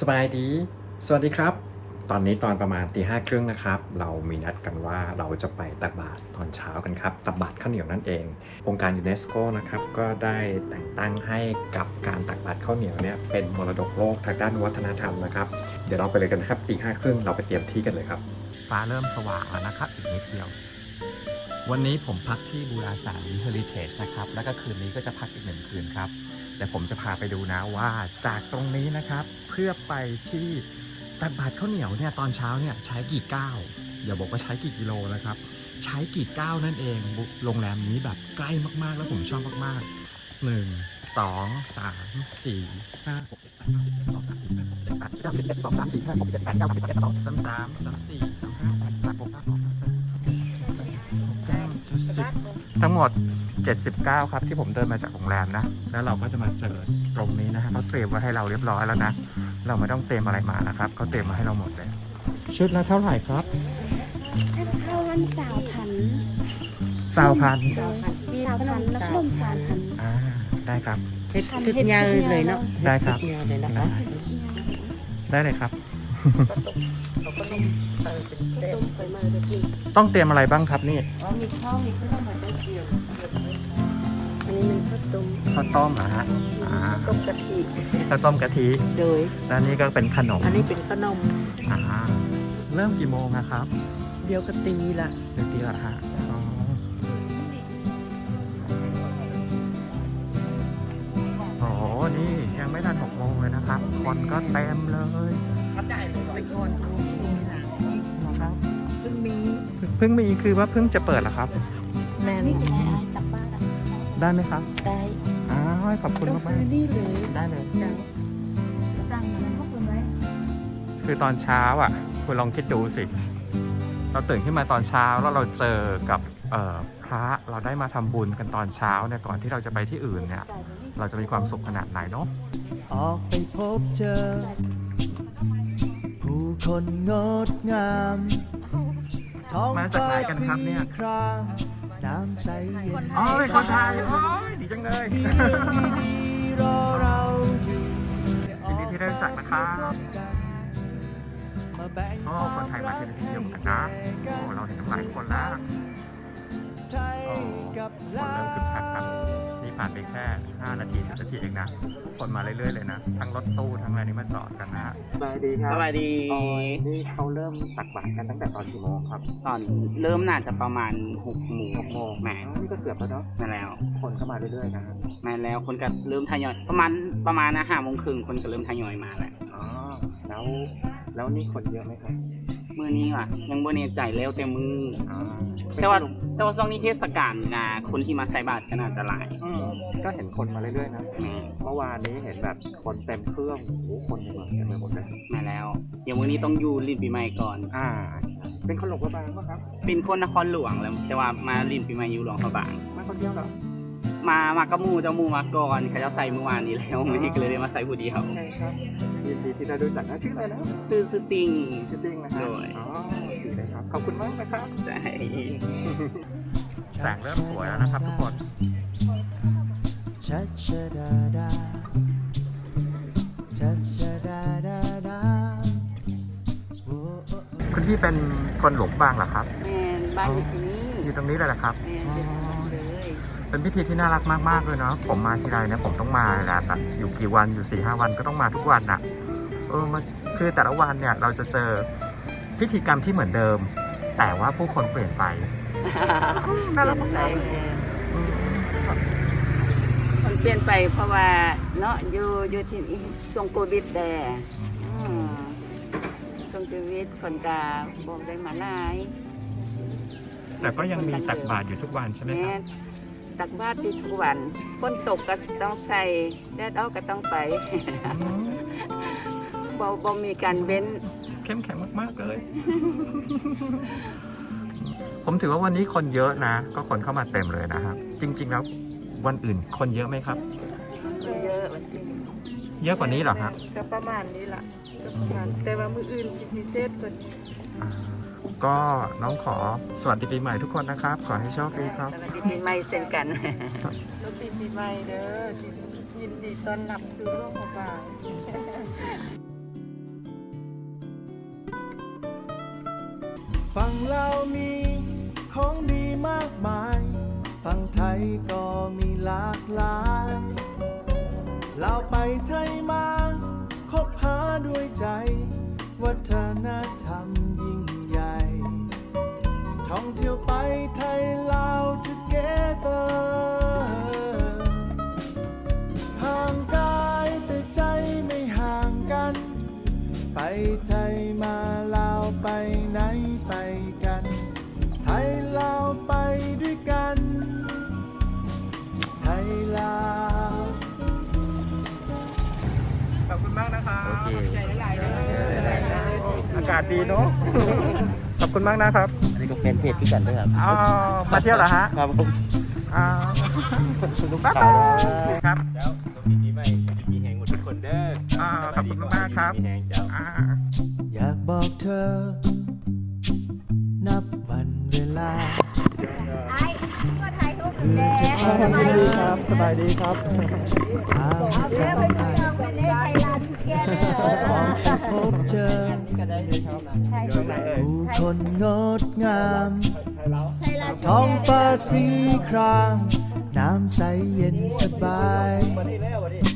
สบายดี สวัสดีครับ ตอนนี้ตอนประมาณตีห้าครึ่งนะครับ เรามีนัดกันว่าเราจะไปตักบาตรตอนเช้ากันครับ ตักบาตรข้าวเหนียวนั่นเอง องค์การยูเนสโกนะครับ ก็ได้แต่งตั้งให้กับการตักบาตรข้าวเหนียวเนี่ยเป็นมรดกโลกทางด้านวัฒนธรรมนะครับ เดี๋ยวเราไปเลยกันครับตีห้าครึ่งเราไปเตรียมที่กันเลยครับ ฟ้าเริ่มสว่างแล้วนะครับ อีกนิดเดียว วันนี้ผมพักที่บูราสารีเฮอริเทจนะครับ แล้วก็คืนนี้ก็จะพักอีกหนึ่งคืนครับ เดี๋ยวผมจะพาไปดูนะว่าจากตรงนี้นะครับ เพื่อไปที่ตักบาตรข้าวเหนียวเนี่ยตอนเช้าเนี่ยใช้กี่ก้าวอย่าบอกว่าใช้กี่กิโลนะครับ ใช้กี่ก้าวนั่นเองโรงแรมนี้แบบใกล้มากๆ แล้วผมชอบมากๆหนึ่งสองสามสี่ห้าหกเจ็ดแปดเก้าสิบสิบเอ็ดสองสามสี่ห้าหกเจ็ดแปดเก้าสิบเอ็ดสองสามสี่ห้าหกเจ็ดแปดเก้าสิบเอ็ดสองสามสี่ห้าหกสามเก้าสิ บทั้งหมด 79 ครับที่ผมเดินมาจากโรงแรมนะ แล้วเราก็จะมาเจอตรงนี้นะฮะเขาเตรียมไว้ให้เราเรียบร้อยแล้วนะ เราไม่ต้องเตรียมอะไรมานะครับเขาเตรียมมาให้เราหมดเลย ชุดละเท่าไหร่ครับข้าววันสาวพันธุ์สาวพันโดยสาวพันธุ์และขนมสาวพันธุ์อ่าได้ครับเฮ็ดชุดยาวเลยเนาะได้ครับชุดยาวเลยนะคะได้เลยครับ เราก็ต้องเออเป็นเส้นไปมาเลยพี่ต้องเตรียมอะไรบ้างครับนี่อ๋อมีข้าวมีข้าวมาได้เกี่ยวอันนี้มันข้าวต้มข้าวต้มเหรอฮะอ่าต้มกะทิข้าวต้มกะทิโดย แล้วนี่ก็เป็นขนมอันนี้เป็นขนมอ่าเริ่มกี่โมงนะครับเดียวกะตีละเดี๋ยวตีละฮะอ๋อโอ้โหนี่ยังไม่ทันหกโมงเลยนะครับ คนก็เต็มเลย ไปก่อนมีนะอีกนะครับเพิ่งมีเพิ่งมีคือว่าเพิ่งจะเปิดเหรอครับ แม่นนี่เป็นอะไรอะไรตักบ้านอะได้ไหมครับได้อ้าวขอบคุณต้องมากซื้อนี่เลยๆได้เลยเจ้าตั้งมันพวกคุณไว้คือตอนเช้าอะ คุณลองคิดดูสิ เราตื่นขึ้นมาตอนเช้าแล้วเราเจอกับเอ่อพระเราได้มาทำบุญกันตอนเช้าเนี่ยก่อนที่เราจะไปที่อื่นเนี่ย เราจะมีความสุขขนาดไหนเนาะ ออกไปพบเจอ ผู้คนงดงามท้องมาจากฟ้าไหนกันครับเนี่ยสีครามน้ำใสเย็นอ๋อเป็นคนไทยโอ้ยดีจังเลยดีดีรอเราอยู่ยินดีที่ได้รู้จักนะครับมาแบ่งโอ้คนไทยมาที่นี่เยอะเหมือนกันนะ 5นาที10นาทีเองนะ คนมาเรื่อยๆเลยนะ ทั้งรถตู้ทั้งอะไรนี่มาจอดกันนะฮะสวัสดีครับสวัสดีนี่เขาเริ่มตักบาตรกันตั้งแต่ตอนกี่โมงครับตอนเริ่มน่าจะประมาณหกโมงหกโมงแหมนี่ก็เกือบแล้วเนาะมาแล้ว คนเข้ามาเรื่อยๆนะฮะมาแล้วคนก็เริ่มทยอยประมาณประมาณนะห้าโมงครึ่งคนก็เริ่มทยอยมาแล้วอ๋อแล้ว แล้วนี่คนเยอะไหมครับมื้อนี้ว่ะ ยังบ่แน่ใจแล้วแต่มืออ๋อแต่ว่าแต่ว่าช่วงนี้เทศกาลนะคนที่มาใส่บาตรก็น่าจะหลายอืมก็เห็นคนมาเรื่อยๆนะแหมเมื่อวานนี้เห็นแบบคนเต็มเครื่องโอ้โหคนเต็มเต็มไปหมดเลยมาแล้วเดี๋ยวมื้อนี้ต้องอยู่ลินปีใหม่ก่อน อ่า เป็นคนหลงพระบางปะครับเป็นคนนครหลวงแล้วแต่ว่ามาลินปีใหม่อยู่หลวงพระบางมาคนเดียวเหรอ มามากับหมู่เจ้าหมู่มาก่อนเขาจะใส่เมื่อวานนี้แล้วมื้อนี้ก็เลยได้มาใส่ผู้เดียวใช่ครับยินดีที่ได้รู้จักนะชื่ออะไรนะซื้อซื้อติงชื่อติ้งนะครัโดยอ๋อดีเลยครับขอบคุณมากนะครับใช่แสงเริ่มสวยแล้วนะครับทุกคนชัดชะดาดาชัดชะดาดาดาโอ้โอ้คุณพี่เป็นคนหลงบางเหรอครับแม่นบ้านอยู่ที่นี่อยู่ตรงนี้เลยเหรอครับแม่นอยู่ที่นี่ เลยเป็นพิธีที่น่ารักมากๆเลยเนาะผมมาทีไรเนี่ยผมต้องมาเลยนะแบบอยู่กี่วันอยู่สี่ห้าวันก็ต้องมาทุกวันน่ะเออมันคือแต่ละวันเนี่ยเราจะเจอพิธีกรรมที่เหมือนเดิม แต่ว่าผู้คนเปลี่ยนไปน่ารักมากใช่แม่นคนเปลี่ยนไปเพราะว่าเนาะอยู่อยู่ที่นี่ช่วงโควิดแดอืมช่วงโควิดคนก็บอกได้มาหลายแต่ก็ยังมีตักบาตรอยู่ทุกวันใช่ไหมคแม่รับ ตักบาตรที่ทุกวันฝนตกก็ต้องใส่แดดออกก็ต้องไปอืมบ่บ่มีการเว้นเข้มแข็งมาก ๆ เลย ผมถือว่าวันนี้คนเยอะนะ ก็คนเข้ามาเต็มเลยนะครับ จริง ๆ แล้ววันอื่นคนเยอะไหมครับ เยอะวันที่เยอะกว่านี้เหรอฮะก็ประมาณนี้ล่ะก็ประมาณแต่ว่ามืออื่นสิพิเศษกว่านี้อ่า ก็น้องขอสวัสดีปีใหม่ทุกคนนะครับ ขอให้โชคดีครับ สวัสดีปีใหม่เช่นกันรถปีปีใหม่เด้อยินดีต้อนรับสู่โลกของาราฝั่งเรามีของดีมากมาย ฝั่งไทยก็มีหลากหลายเราไปไทยมา คบหาด้วยใจ วัฒนธรรมยิ่ง ท่องเที่ยวไปไทยลาว together ห่างกายแต่ใจไม่ห่างกัน ไปไทยมาลาวไปไหนไปกัน ไทยลาวไปด้วยกัน ไทยลาว ขอบคุณมากนะครับโอเค อากาศดีเนาะ ขอบคุณมากนะครับอั นนี้ก็เป็นเพจที่กันด้วยครับอ๋อมาเที่ยวเหรอฮะครับผมอ่าลูกบ๊ายสาบายวครับแล้วปีนี้ไม่มีแหงหมดทุกคนเด้ออ่าขอบคุณมากครับมีแหงเจ้าอ่าอยากบอกเธอ นับวันเวลาคือจะไปสบายดีครับสบายดีครับหาเจ้าไปมองไปพบเจอ ผู้คนงดงาม ท้องฟ้าสีคราม น้ำใสเย็นสบาย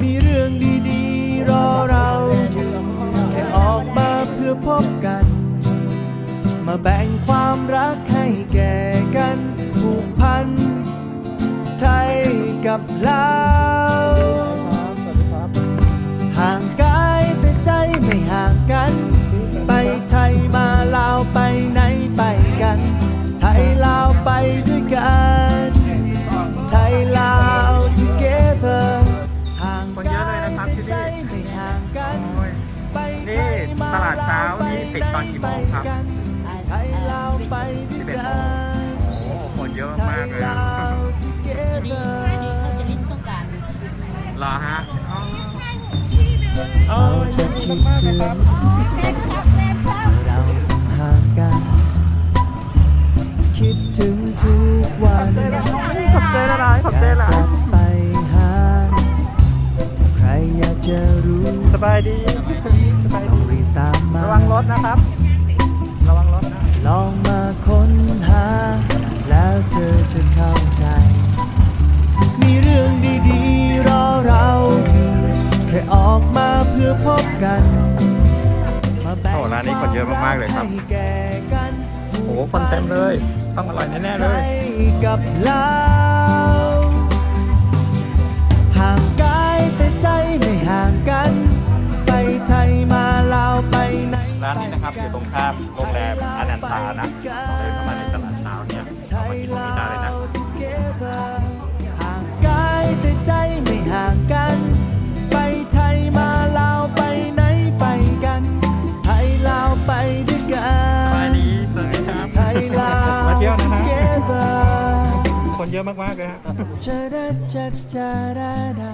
มีเรื่องดีๆ รอเราอยู่แค่ออกมาเพื่อพบกัน มาแบ่งความรักให้แก่กันผูกพัน ไทยกับลาว ไปด้วยกัน ไทยลาว together ห่างคนเยอะเลยนะครับที่นี่ใจไม่ห่างกันโอ้ยไปนี่ตลาดเช้านี่ปิดตอนกี่โมงครับไทยลาวไปด้วย11โมกังนโอ้โหคนเยอะมากเลยอะดีดีเขาจะเล่นสงกรารเหรอฮะอ๋อเราจะคิดถึงเราต้อง นะครับ ระวังรถนะ ลองมาค้นหา แล้วเธอจะเข้าใจ มีเรื่องดีๆ รอเราอยู่แค่ออกมาเพื่อพบกันมาแบ่งโอ้ร้านนี้คนเยอะมากๆเลยครับให้แก่กันโอ้โหคนเต็มเลย ต้องอร่อยแน่ๆเลยไทกับลาวห่างกายแต่ใจไม่ห่างกัน นนี้นะครับอยู่ตรงข้ามโรงแรมอนันตานะเดินเข้ามาในตลาดเช้าเนี่ยไทเข้ามายกินตรงนี้ได้เลยนะลาว together ห่างกายแต่ใจไม่ห่างกัน ไปไทยมาลาวไปไหนไปกัน ไทยลาวไปด้วยกัสบายนดีสวัสดีครับไทยลาวมาเที่ยวนะฮะ together คนเยอะมากๆเลยฮะชะดาชะจาดาดา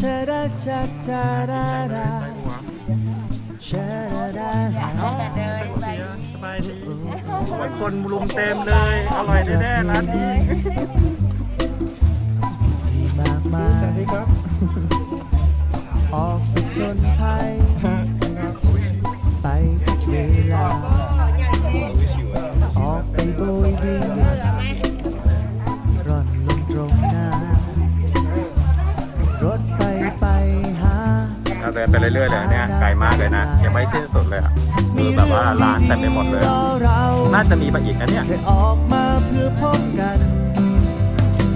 ชะดาชะจาดาดาชะดาดาดา สบายดีคนรุมเต็มเลย อร่อยแน่ๆร้านนี้มากมาสวัสดีครับ ออกจนภัย ดินไปเรื่อยๆเลยเนี่ยไกลมากเลยนะยังไม่สิ้นสุดเลยอะคือแบบว่าร้านเต็มไปหมดเลยรอเราน่าจะมีมาอีกนะเนี่ยได้ออกมาเพื่อพบกัน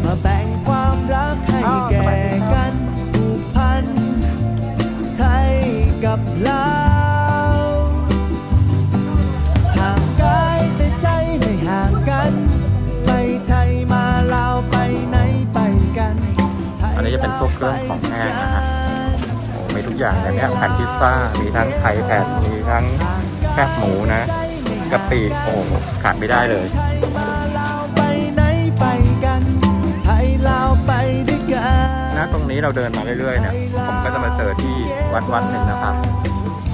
มาแบ่งความรักให้อ้าวแก่สบายดีครับกันผูกพัน ไทยกับลาวห่างกายแต่ใจไม่ห่างกันไปไทยมาลาวไปไหนไปกันไทยอันนี้จะเป็นพวกเครื่องของแห้งนะฮะโอ้ มีทุกอย่างเลยเนี่ยแผ่นพิซซ่า มีทั้งไข่แผ่นมีทั้งแคบหมูนะกะปิโอ้โหขาดไม่ได้เลยไทยมาลาวไปไหนไปกันไทยลาวไปด้วยกันนะตรงนี้เราเดินมาเรื่อยๆเนี่ยผมก็จะมาเจอที่วัดวัดหนึ่งนะครับ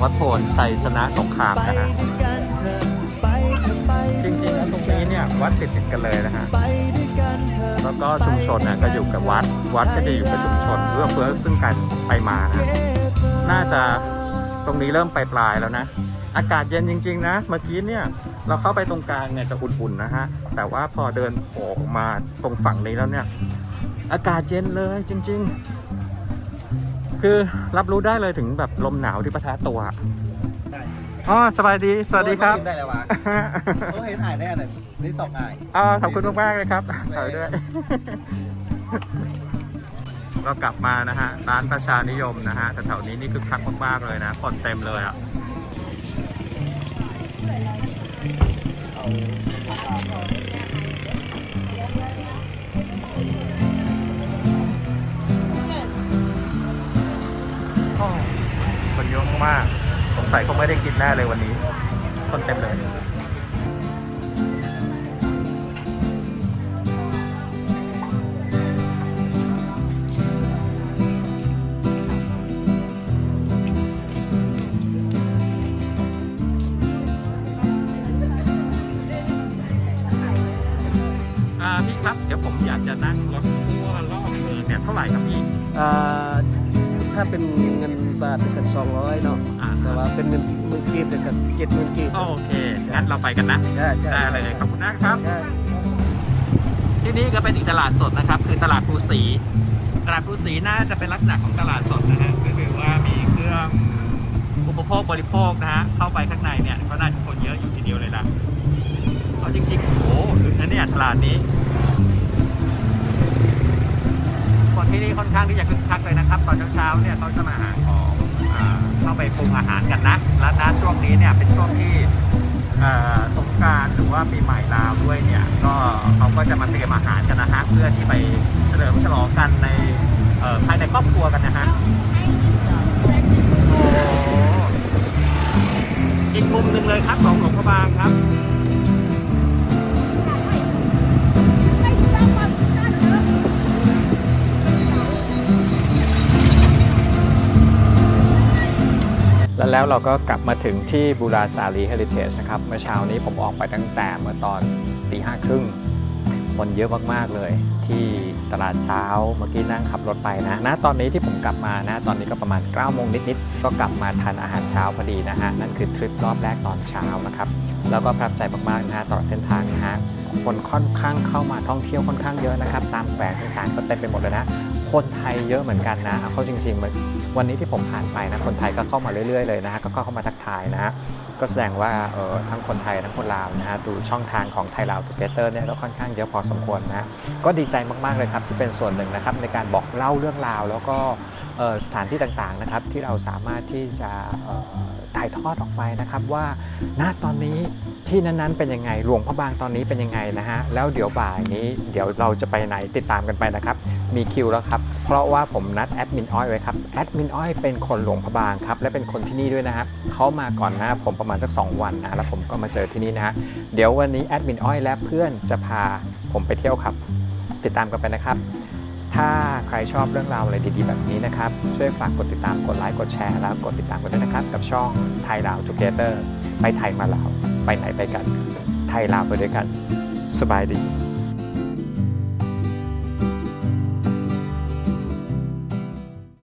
วัดโพนไซสนะสงครามนะฮะจริงๆแล้วตรงนี้เนี่ยวัดติดติดๆกันเลยนะฮะ แล้วก็ชุมชนนะก็อยู่กับวัด วัดก็จะอยู่กับชุมชนเพื่อเพื่อซึ่งกันไปมานะน่าจะตรงนี้เริ่มปลายแล้วนะ อากาศเย็นจริง ๆ นะ เมื่อกี้เนี่ยเราเข้าไปตรงกลางเนี่ยจะอุ่นๆนะฮะ แต่ว่าพอเดินโผล่ออกมาตรงฝั่งนี้แล้วเนี่ย อากาศเย็นเลยจริง ๆ คือรับรู้ได้เลยถึงแบบลมหนาวที่ประทะตัว อ๋อสบายดี สวัสดีครับโอ้ยมากินได้เลยวะเขาเห็นอ่ายได้อันไหนนี่สองอ่ายอ่าขอบคุณมากๆเลยครับถ่ายด้วย เรากลับมานะฮะ ร้านประชานิยมนะฮะแต่แถวนี้นี่คือคักมากๆเลยนะ คนเต็มเลยอะคนเยอะมาก สงสัยคงไม่ได้กินแน่เลยวันนี้ คนเต็มเลยอ่าพี่ครับ เดี๋ยวผมอยากจะนั่งรถทั่วรอบเมืองเนี่ยเท่าไหร่ครับพี่อ่า ถ้าเป็นเงินบาทก็สองร้อยเนาะอ่า แต่ว่าเป็นเงินหมื่นกีบเนี่ยก็เจ็ดหมื่นกีบโอเคงั้นเราไปกันนะใช่ใช่ได้เลยขอบคุณนะครับ ใช่ที่นี่ก็เป็นอีกตลาดสดนะครับ คือตลาดภูสี ตลาดภูสีน่าจะเป็นลักษณะของตลาดสดนะฮะก็คือว่ามีเครื่องอุปโภคบริโภคนะฮะเข้าไปข้างในเนี่ยก็น่าจะคนเยอะอยู่ทีเดียวเลยล่ะเอาจริงๆโอ้โหลึกนะเนี่ยตลาดนี้ คน ที่นี่ค่อนข้างที่จะคึกคักเลยนะครับ ตอนเช้าๆเนี่ยเขาจะมาหาของเข้าไปปรุงอาหารกันนะ และณช่วงนี้เนี่ยเป็นช่วงที่สงการหรือว่าปีใหม่ลาวด้วยเนี่ยก็เขาก็จะมาเตรียมอาหารกันนะฮะเพื่อที่ไปเฉลิมฉลองกันในภายในครอบครัวกันนะฮะโอ้อีกมุมหนึ่งเลยครับของหลวงพระบางครับ แล้วแล้วเราก็กลับมาถึงที่บูราซาลีเฮลิเทจนะครับ เมื่อเช้านี้ผมออกไปตั้งแต่เมื่อตอนตีห้าครึ่งคนเยอะมากๆเลย ที่ตลาดเช้าเมื่อกี้นั่งขับรถไปนะณตอนนี้ที่ผมกลับมานะ ตอนนี้ก็ประมาณ9ก้าโมงนิดๆก็กลับมาทานอาหารเช้าพอดีนะฮะนั่นคือทริปรอบแรกตอนเช้านะครับแล้วก็ประทับใจมากๆนะฮะตลอดเส้นทางนะฮะคนค่อนข้างเข้ามาท่องเที่ยวค่อนข้างเยอะนะครับ ตามแขวงต่างๆก็เต็มไปหมดเลยนะคนไทยเยอะเหมือนกันนะเอาเข้าจริงๆมัน วันนี้ที่ผมผ่านไปนะคนไทยก็เข้ามาเรื่อย ๆ เลยนะฮะก็เข้ามาทักทายนะฮะก็แสดงว่าเออทั้งคนไทยทั้งคนลาวนะฮะดูช่องทางของไทยลาวทูเกเตอร์เนี่ยก็ค่อนข้างเยอะพอสมควรนะก็ดีใจมากๆเลยครับที่เป็นส่วนหนึ่งนะครับในการบอกเล่าเรื่องราวแล้วก็ สถานที่ต่างๆนะครับที่เราสามารถที่จะถ่ายทอดออกไปนะครับว่าณตอนนี้ที่นั้นๆเป็นยังไงหลวงพระบางตอนนี้เป็นยังไงนะฮะแล้วเดี๋ยวบ่ายนี้เดี๋ยวเราจะไปไหนติดตามกันไปนะครับ มีคิวแล้วครับ เพราะว่าผมนัดแอดมินอ้อยไว้ครับแอดมินอ้อยเป็นคนหลวงพระบางครับและเป็นคนที่นี่ด้วยนะครับเขามาก่อนหน้าผมประมาณสัก 2 วันนะแล้วผมก็มาเจอที่นี่นะฮะเดี๋ยววันนี้แอดมินอ้อยและเพื่อนจะพาผมไปเที่ยวครับ ติดตามกันไปนะครับ ถ้าใครชอบเรื่องราวอะไรดีๆแบบนี้นะครับ ช่วยฝากกดติดตามกดไลค์กดแชร์แล้วกดติดตามกันด้วยนะครับ กับช่องไทยลาวทูเกเตอร์ไปไทยมาลาว ไปไหนไปกัน ไทยลาวไปด้วยกัน สบายดี